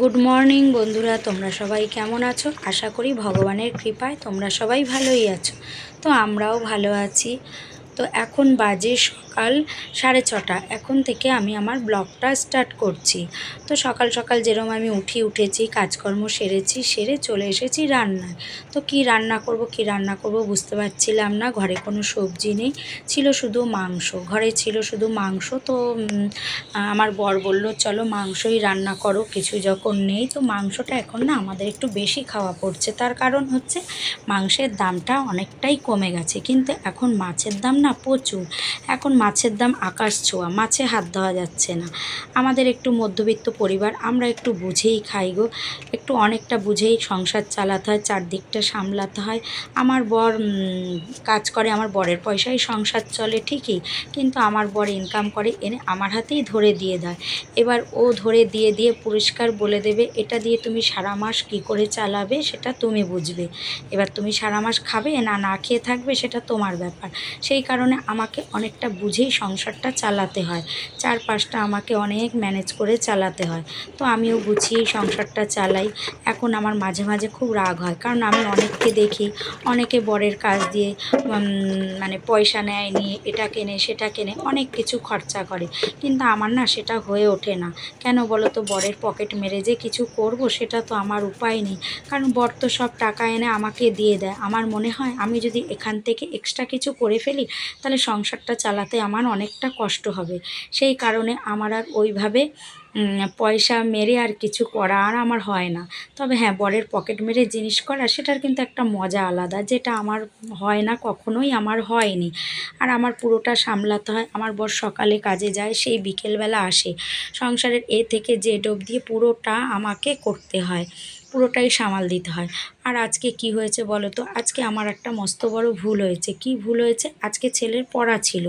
Good morning বন্ধুরা, তোমরা সবাই কেমন আছো? আশা করি ভগবানের কৃপায় তোমরা সবাই ভালোই আছো। তো আমরাও ভালো আছি। তো এখন বাজে সকাল সাড়ে ছটা। এখন থেকে আমি আমার ব্লগটা স্টার্ট করছি। তো সকাল সকাল যেরকম আমি উঠি, উঠেছি, কাজকর্ম সেরেছি, সেরে চলে এসেছি রান্নায়। তো কি রান্না করব, কি রান্না করব বুঝতে পারছিলাম না। ঘরে কোনো সবজি নেই, ছিল শুধু মাংস। ঘরে ছিল শুধু মাংস। তো আমার বর বলল, চলো মাংসই রান্না করো, কিছু যখন নেই। তো মাংসটা এখন না আমাদের একটু বেশি খাওয়া পড়ছে। তার কারণ হচ্ছে মাংসের দামটা অনেকটাই কমে গেছে। কিন্তু এখন মাছের দাম না প্রচুর। এখন মাছের দাম আকাশ ছোঁয়া, মাছে হাত দেওয়া যাচ্ছে না। আমাদের একটু মধ্যবিত্ত পরিবার, আমরা একটু বুঝেই খাই গো। একটু অনেকটা বুঝেই সংসার চালাতে হয়, চারদিকটা সামলাতে হয়। আমার বর কাজ করে, আমার বরের পয়সায় সংসার চলে ঠিকই, কিন্তু আমার বর ইনকাম করে, এনে আমার হাতেই ধরে দিয়ে দেয়। এবার ও ধরে দিয়ে দিয়ে পুরস্কার বলে দেবে, এটা দিয়ে তুমি সারা মাস কী করে চালাবে, সেটা তুমি বুঝবে। এবার তুমি সারা মাস খাবে, না না খেয়ে থাকবে, সেটা তোমার ব্যাপার। সেই কারণে আমাকে অনেকটা বুঝেই সংসারটা চালাতে হয়। চার পাঁচটা আমাকে অনেক ম্যানেজ করে চালাতে হয়। তো আমিও গুছিয়েই সংসারটা চালাই। এখন আমার মাঝে মাঝে খুব রাগ হয়। কারণ আমি অনেককে দেখি, অনেকে বরের কাজ দিয়ে মানে পয়সা নেয় নিয়ে এটা কেনে, সেটা কেনে, অনেক কিছু খরচা করে। কিন্তু আমার না সেটা হয়ে ওঠে না। কেন বলো তো, বরের পকেট মেরে যে কিছু করব, সেটা তো আমার উপায় নেই। কারণ বর তো সব টাকা এনে আমাকে দিয়ে দেয়। আমার মনে হয়, আমি যদি এখান থেকে এক্সট্রা কিছু করে ফেলি, তাহলে সংসারটা চালাতে আমার অনেকটা কষ্ট হবে। সেই কারণে আমার আর ওইভাবে পয়সা মেরে আর কিছু করা আর আমার হয় না। তবে হ্যাঁ বরের পকেট মেরে জিনিস করা, সেটার কিন্তু একটা মজা আলাদা, যেটা আমার হয় না, কখনোই আমার হয়নি। আর আমার পুরোটা সামলাতে হয়, আমার বর সকালে কাজে যায়, সেই বিকেলবেলা আসে। সংসারের এ থেকে যে জেড অবধি পুরোটা আমাকে করতে হয়, পুরোটাই সামাল দিতে হয়। আর আজকে কি হয়েছে বলো তো? আজকে আমার একটা মস্ত বড় ভুল হয়েছে। কি ভুল হয়েছে? আজকে ছেলের পড়া ছিল।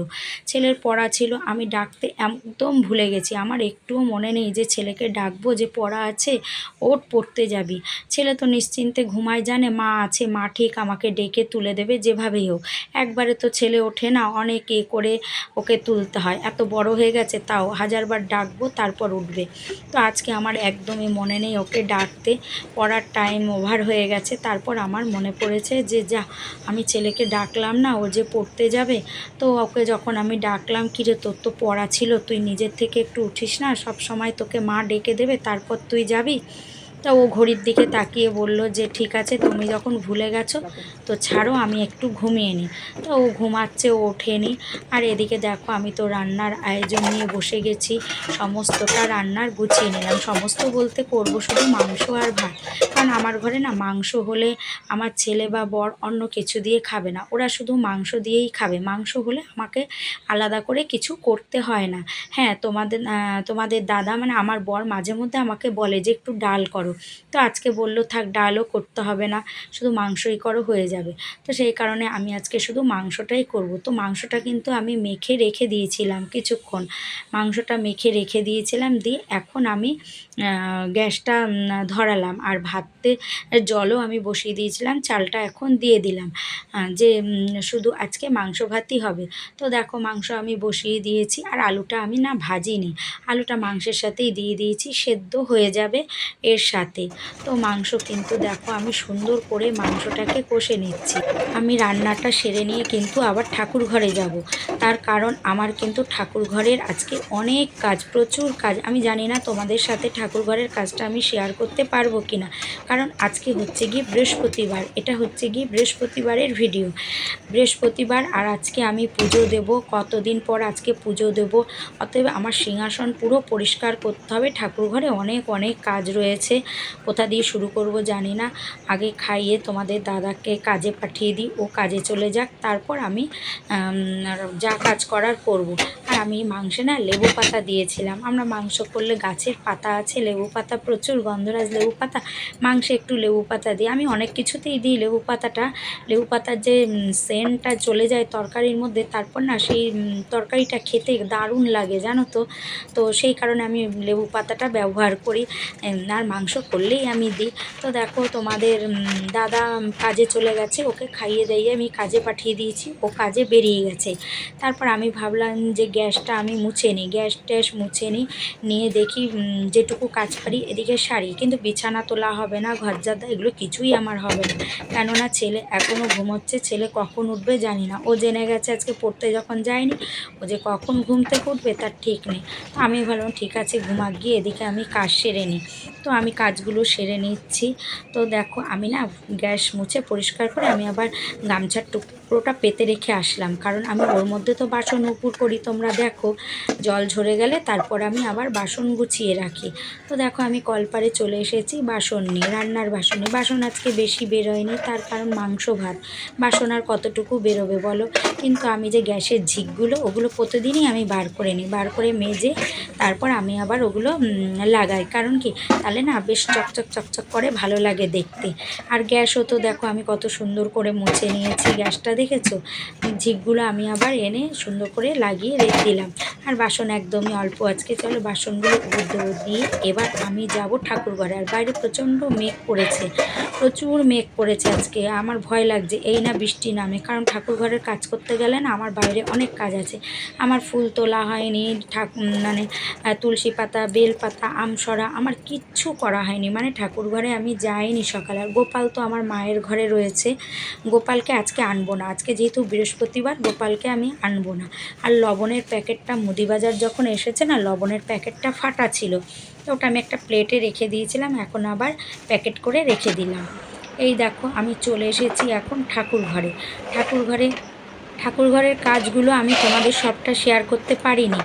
ছেলের পড়া ছিল। আমি ডাকতে একদম ভুলে গেছি। আমার একটুও মনে নেই যে ছেলেকে ডাকবো যে পড়া আছে ওট পড়তে যাবি। ছেলে তো নিশ্চিন্তে ঘুমায় জানে, মা আছে, মা ঠিক আমাকে ডেকে তুলে দেবে যেভাবেই হোক। একবারে তো ছেলে ওঠে না, অনেক এ করে ওকে তুলতে হয়। এত বড় হয়ে গেছে, তাও হাজারবার ডাকবো, তারপর উঠবে। তো আজকে আমার একদমই মনে নেই ওকে ডাকতে। পড়ার টাইম ওভার হয়ে গেছে। তারপর আমার মনে পড়েছে যে, যা, আমি ছেলেকে ডাকলাম না, ও যে পড়তে যাবে? তো ওকে যখন আমি ডাকলাম কিরে তোর তো পড়া ছিল, তুই নিজের থেকে একটু উঠিস না, সব সময় তোকে মা ডেকে দেবে, তারপর তুই যাবি? তা ও ঘড়ির দিকে তাকিয়ে বলল যে, ঠিক আছে, তুমি যখন ভুলে গেছো, তো ছাড়ো, আমি একটু ঘুমিয়ে নিই। তো ও ঘুমাচ্ছে, ও ওঠেনি আর এদিকে দেখো, আমি তো রান্নার আয়োজন নিয়ে বসে গেছি। সমস্তটা রান্নার গুছিয়ে নিলাম। সমস্ত বলতে করব শুধু মাংস আর ভাত। কারণ আমার ঘরে না, মাংস হলে আমার ছেলে বা বর অন্য কিছু দিয়ে খাবে না। ওরা শুধু মাংস দিয়েই খাবে। মাংস হলে আমাকে আলাদা করে কিছু করতে হয় না। হ্যাঁ তোমাদের তোমাদের দাদা মানে আমার বর মাঝে মধ্যে আমাকে বলে যে, একটু ডাল করো। তো আজকে বলল, থাক, ডালও করতে হবে না, শুধু মাংসই করো, হয়ে যাবে। তো সেই কারণে আমি আজকে শুধু মাংসটাই করব। তো মাংসটা কিন্তু আমি মেখে রেখে দিয়েছিলাম কিছুক্ষণ। মাংসটা মেখে রেখে দিয়েছিলাম, দিয়ে এখন আমি গ্যাসটা ধরালাম। আর ভাতে জলও আমি বসিয়ে দিয়েছিলাম, চালটা এখন দিয়ে দিলাম। যে শুধু আজকে মাংস ভাতই হবে। তো দেখো, মাংস আমি বসিয়ে দিয়েছি, আর আলুটা আমি না ভাজিনি। আলুটা মাংসের সাথেই দিয়ে দিয়েছি, সেদ্ধ হয়ে যাবে। এর সাথে তো মাংস কিন্তু দেখো, আমি সুন্দর করে মাংসটাকে কষে নিচ্ছি। আমি রান্নাটা সেরে নিয়ে কিন্তু আবার ঠাকুর ঘরে যাব। তার কারণ আমার কিন্তু ঠাকুর ঘরের আজকে অনেক কাজ, প্রচুর কাজ। আমি জানি না তোমাদের সাথে ঠাকুর ঘরের কাজটা আমি শেয়ার করতে পারব কি না কারণ আজকে হচ্ছে গিয়ে বৃহস্পতিবার। এটা হচ্ছে গিয়ে বৃহস্পতিবারের ভিডিও বৃহস্পতিবার আর আজকে আমি পুজো দেব। কতদিন পর আজকে পুজো দেব? অতএব আমার সিংহাসন পুরো পরিষ্কার করতে হবে। ঠাকুর ঘরে অনেক অনেক কাজ রয়েছে। কোথা দিয়ে শুরু করব জানি না আগে খাইয়ে তোমাদের দাদাকে কাজে পাঠিয়ে দিই, ও কাজে চলে যাক, তারপর আমি যা কাজ করার করব। আমি মাংসে না লেবু পাতা দিয়েছিলাম। আমরা মাংস করলে গাছের পাতা আছে, লেবু পাতা প্রচুর গন্ধরাজ লেবু পাতা। মাংসে একটু লেবু পাতা দিই। আমি অনেক কিছুতেই দিই লেবু পাতাটা। লেবু পাতার যে সেন্টটা চলে যায় তরকারির মধ্যে, তারপর না সেই তরকারিটা খেতে দারুণ লাগে, জানো তো? তো সেই কারণে আমি লেবু পাতাটা ব্যবহার করি। আর মাংস করলেই আমি দিই। তো দেখো তোমাদের দাদা কাজে চলে গেছে, ওকে খাইয়ে দাইয়ে আমি কাজে পাঠিয়ে দিয়েছি। ও কাজে বেরিয়ে গেছে। তারপর আমি ভাবলাম যে গ্যাস গ্যাসটা আমি মুছে নিই, গ্যাস ট্যাস মুছে নিই, নিয়ে দেখি যেটুকু কাজ পারি এদিকে সারি কিন্তু বিছানা তোলা হবে না, ঘর জাদা এগুলো কিছুই আমার হবে না। কেননা ছেলে এখনও ঘুমোচ্ছে, ছেলে কখন উঠবে জানি না। ও জেনে গেছে আজকে পড়তে যখন যায়নি, ও যে কখন ঘুম থেকে উঠবে তার ঠিক নেই। তো আমি ভাবলাম, ঠিক আছে ঘুমা গিয়ে এদিকে আমি কাজ সেরে নিই। তো আমি কাজগুলো সেরে নিচ্ছি। তো দেখো, আমি না গ্যাস মুছে পরিষ্কার করে আমি আবার গামছার টুকরোটা পেতে রেখে আসলাম। কারণ আমি ওর মধ্যে তো বাসন উপুর করি, তোমরা দেখো, জল ঝরে গেলে তারপর আমি আবার বাসন গুছিয়ে রাখি। তো দেখো, আমি কলপারে চলে এসেছি বাসন নিয়ে, রান্নার বাসন বাসন আজকে বেশি বেরোয়নি, তার কারণ মাংস ভাত। বাসন আর কতটুকু বেরোবে বলো? কিন্তু আমি যে গ্যাসের ঝিকগুলো, ওগুলো প্রতিদিনই আমি বার করে নিই, বার করে মেজে তারপর আমি আবার ওগুলো লাগাই। কারণ কি? তাহলে না বেশ চকচক চকচক করে ভালো লাগে দেখতে। আর গ্যাসও তো দেখো, আমি কত সুন্দর করে মুছে নিয়েছি গ্যাসটা দেখেছ? ঝিকগুলো আমি আবার এনে সুন্দর করে লাগিয়ে রেখে দিলাম। আর বাসন একদমই অল্প আজকে। চলো বাসনগুলো দেবো দিয়ে এবার আমি যাব ঠাকুর ঘরে। আর বাইরে প্রচণ্ড মেঘ পড়েছে প্রচুর মেঘ পড়েছে আজকে। আমার ভয় লাগছে। এই না বৃষ্টি নামে। কারণ ঠাকুর ঘরের কাজ করতে গেলে না আমার বাইরে অনেক কাজ আছে। আমার ফুল তোলা হয়নি, ঠাক মানে তুলসী পাতা, বেল পাতা আমসরা আমার কিচ্ছু করা হয়নি। মানে ঠাকুর ঘরে আমি যাইনি সকালে। আর গোপাল তো আমার মায়ের ঘরে রয়েছে। গোপালকে আজকে আনব না। আজকে যেহেতু বৃহস্পতিবার, গোপালকে আমি আনব না। আর লবণের প্যাকেটটা মুদিবাজার যখন এসেছে না, লবণের প্যাকেটটা ফাটা ছিল। তো ওটা আমি একটা প্লেটে রেখে দিয়েছিলাম, এখন আবার প্যাকেট করে রেখে দিলাম। এই দেখো, আমি চলে এসেছি এখন ঠাকুর ঘরে ঠাকুর ঘরে ঠাকুর ঘরের কাজগুলো আমি তোমাদের সবটা শেয়ার করতে পারিনি।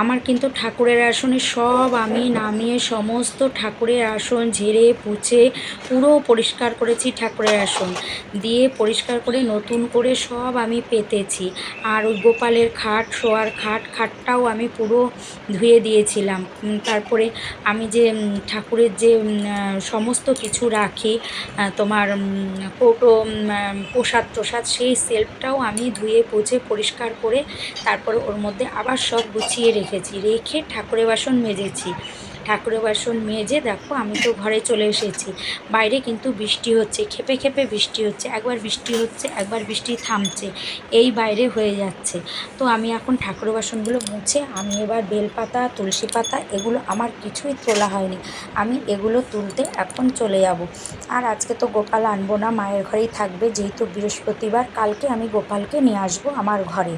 আমার কিন্তু ঠাকুরের আসনে সব আমি নামিয়ে সমস্ত ঠাকুরের আসন ঝেড়ে, পুছে, পুরো পরিষ্কার করেছি ঠাকুরের আসন। দিয়ে পরিষ্কার করে নতুন করে সব আমি পেতেছি। আর ওই গোপালের খাট, শোয়ার খাট, খাটটাও আমি পুরো ধুয়ে দিয়েছিলাম। তারপরে আমি যে ঠাকুরের যে সমস্ত কিছু রাখি তোমার কৌটো প্রসাদ প্রসাদ সেই সেলফটাও আমি ধুয়ে পুছে পরিষ্কার করে তারপর ওর মধ্যে আবার সব গুছিয়ে রেখেছি। রেখে ঠাকুরের বাসন মেজেছি। ঠাকুরের বাসন মেজে দেখো, আমি তো ঘরে চলে এসেছি। বাইরে কিন্তু বৃষ্টি হচ্ছে, খেপে খেপে বৃষ্টি হচ্ছে, একবার বৃষ্টি হচ্ছে, একবার বৃষ্টি থামছে, এই বাইরে হয়ে যাচ্ছে। তো আমি এখন ঠাকুরের বাসনগুলো মুছে, আমি এবার বেলপাতা, তুলসী পাতা, এগুলো আমার কিছুই তোলা হয়নি। আমি এগুলো তুলতে এখন চলে যাব। আর আজকে তো গোপাল আনব না, মায়ের ঘরেই থাকবে, যেহেতু বৃহস্পতিবার, কালকে আমি গোপালকে নিয়ে আসব আমার ঘরে।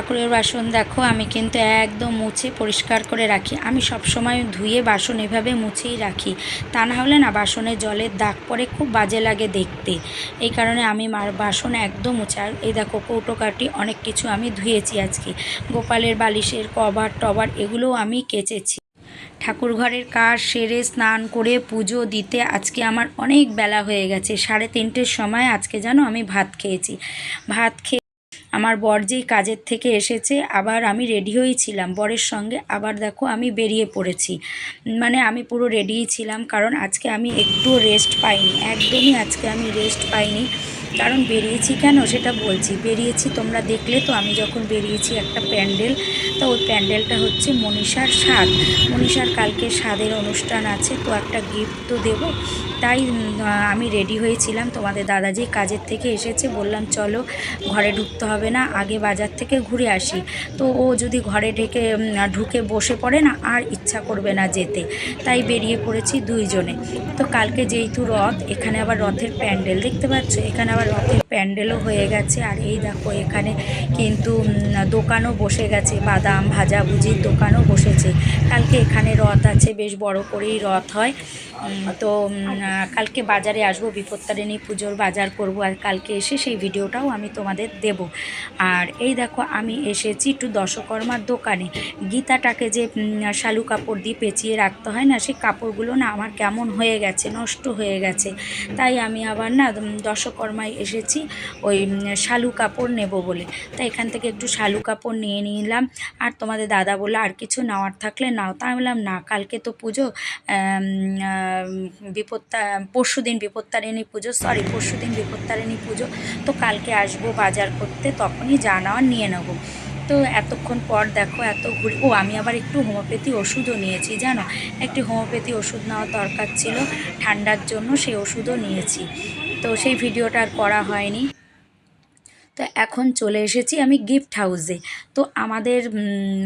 ঠাকুরের বাসন দেখো, আমি কিন্তু একদম মুছে পরিষ্কার করে রাখি। আমি সব সময় ধুয়ে বাসন এভাবে মুছেই রাখি। তা না হলে না বাসনে জলের দাগ পড়ে, খুব বাজে লাগে দেখতে। এই কারণে আমি মার বাসন একদম মুছে। আর এই দেখো কৌটো কাটি অনেক কিছু আমি ধুয়েছি আজকে। গোপালের বালিশের কভার, টভার এগুলোও আমি কেচেছি। ঠাকুর ঘরের কাজ সেরে স্নান করে পুজো দিতে আজকে আমার অনেক বেলা হয়ে গেছে। সাড়ে তিনটের সময় আজকে যেন আমি ভাত খেয়েছি। ভাত খেয়ে আমার বর যেই কাজের থেকে এসেছে, আবার আমি রেডি হয়েই ছিলাম। বরের সঙ্গে আবার দেখো আমি বেরিয়ে পড়েছি। মানে আমি পুরো রেডিই ছিলাম, কারণ আজকে আমি একটুও রেস্ট পাইনি। একদমই আজকে আমি রেস্ট পাইনি। কারণ বেরিয়েছি কেন সেটা বলছি। বেরিয়েছি তোমরা দেখলে তো আমি যখন বেরিয়েছি একটা প্যান্ডেল, তো ওই প্যান্ডেলটা হচ্ছে মনীষার স্বাদ। মনীষার কালকে স্বাদের অনুষ্ঠান আছে, তো একটা গিফট তো দেবো। তাই আমি রেডি হয়েছিলাম। তোমাদের দাদাজি কাজের থেকে এসেছে, বললাম চলো ঘরে ঢুকতে হবে না, আগে বাজার থেকে ঘুরে আসি। তো ও যদি ঘরে ঢেকে ঢুকে বসে পড়ে না, আর ইচ্ছা করবে না যেতে। তাই বেরিয়ে পড়েছি দুইজনে। তো কালকে যেহেতু রথ, এখানে আবার রথের প্যান্ডেল, দেখতে পাচ্ছ? এখানে আবার রথের প্যান্ডেলও হয়ে গেছে। আর এই দেখো এখানে কিন্তু দোকানও বসে গেছে। বাদাম ভাজাভুজির দোকানও বসেছে। কালকে এখানে রথ আছে বেশ বড় করেই রথ হয়। তো কালকে বাজারে আসব বিপত্তারিণী পুজোর বাজার করব। আর কালকে এসে সেই ভিডিওটাও আমি তোমাদের দেব। আর এই দেখো আমি এসেছি একটু দশকর্মার দোকানে। গীতাটাকে যে শালু কাপড় দিয়ে পেঁচিয়ে রাখতে হয় না সেই কাপড়গুলো না আমার কেমন হয়ে গেছে নষ্ট হয়ে গেছে। তাই আমি আবার না উম, দশকর্মায় এসেছি, ওই শালু কাপড় নেব বলে। তাই এখান থেকে একটু শালু কাপড় নিয়ে নিলাম। আর তোমাদের দাদা বলল, আর কিছু নেওয়ার থাকলে নাও। তা আমি বললাম, না, কালকে তো পুজো বিপত্তা পরশু দিন বিপত্তারিণী পুজো সরি পরশু দিন বিপত্তারিণী পুজো। তো কালকে আসব বাজার করতে, তখনই যা নেওয়ার নিয়ে নেব। তো এতক্ষণ পর দেখো, এত ঘুরে, ও, আমি আবার একটু হোমিওপ্যাথি ওষুধও নিয়েছি, জানো? একটি হোমিওপ্যাথি ওষুধ নেওয়া দরকার ছিল, ঠান্ডার জন্য সেই ওষুধও নিয়েছি। তো সেই ভিডিওটা আর করা হয়নি। তো এখন চলে এসেছি আমি গিফট হাউসে। তো আমাদের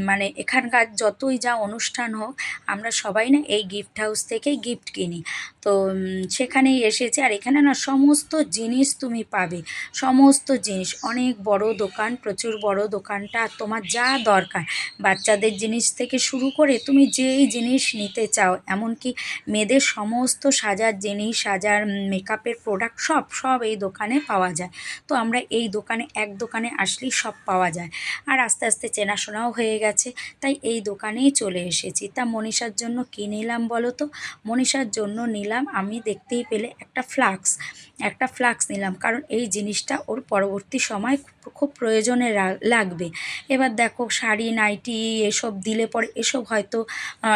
মানে এখানকার যতই যা অনুষ্ঠান হোক, আমরা সবাই না এই গিফট হাউস থেকেই গিফট কিনি। তো সেখানেই এসেছি। আর এখানে না সমস্ত জিনিস তুমি পাবে। সমস্ত জিনিস। অনেক বড় দোকান, প্রচুর বড় দোকানটা, তোমার যা দরকার। বাচ্চাদের জিনিস থেকে শুরু করে তুমি যেই জিনিস নিতে চাও, এমনকি মেয়েদের সমস্ত সাজার জিনিস, সাজার মেকআপের প্রোডাক্ট সব সব এই দোকানে পাওয়া যায়। তো আমরা এই দোকানে, এক দোকানে আসলেই সব পাওয়া যায়। আর আস্তে আস্তে চেনাশোনাও হয়ে গেছে। তাই এই দোকানেই চলে এসেছি। তা মনীষার জন্য কী নিলাম বলো তো? মনীষার জন্য নিলাম আমি দেখতেই পেলে একটা ফ্লাক্স একটা ফ্লাক্স নিলাম, কারণ এই জিনিসটা ওর পরবর্তী সময় খুব- প্রয়োজনে লাগবে। এবার দেখো শাড়ি, নাইটি এসব দিলে পরে এসব হয়তো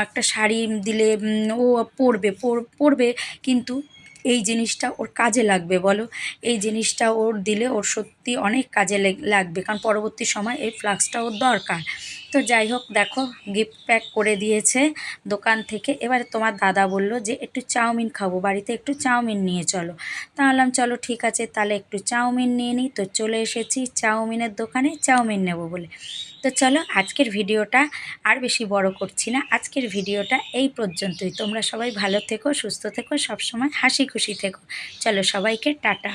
একটা শাড়ি দিলে ও পরবে, পর- পরবে, কিন্তু এই জিনিসটা ওর কাজে লাগবে, বলো? এই জিনিসটা ওর দিলে ওর সত্যি অনেক কাজে লেগ- লাগবে, কারণ পরবর্তী সময় এই ফ্লাক্সটা ওর দরকার। তো যাই হোক, দেখো গিফট প্যাক করে দিয়েছে দোকান থেকে। এবারে তোমার দাদা বলল যে, একটু চাউমিন খাব, বাড়িতে একটু চাউমিন নিয়ে চলো। তা বললাম, চলো, ঠিক আছে, তাহলে একটু চাউমিন নিয়ে নিই তো চলে এসেছি চাউমিনের দোকানে, চাউমিন নেব বলে। তো চলো, আজকের ভিডিওটা আর বেশি বড় করছি না। আজকের ভিডিওটা এই পর্যন্তই। তোমরা সবাই ভালো থেকো, সুস্থ থেকো, সবসময় হাসি খুশি থেকো। চলো, সবাইকে টাটা।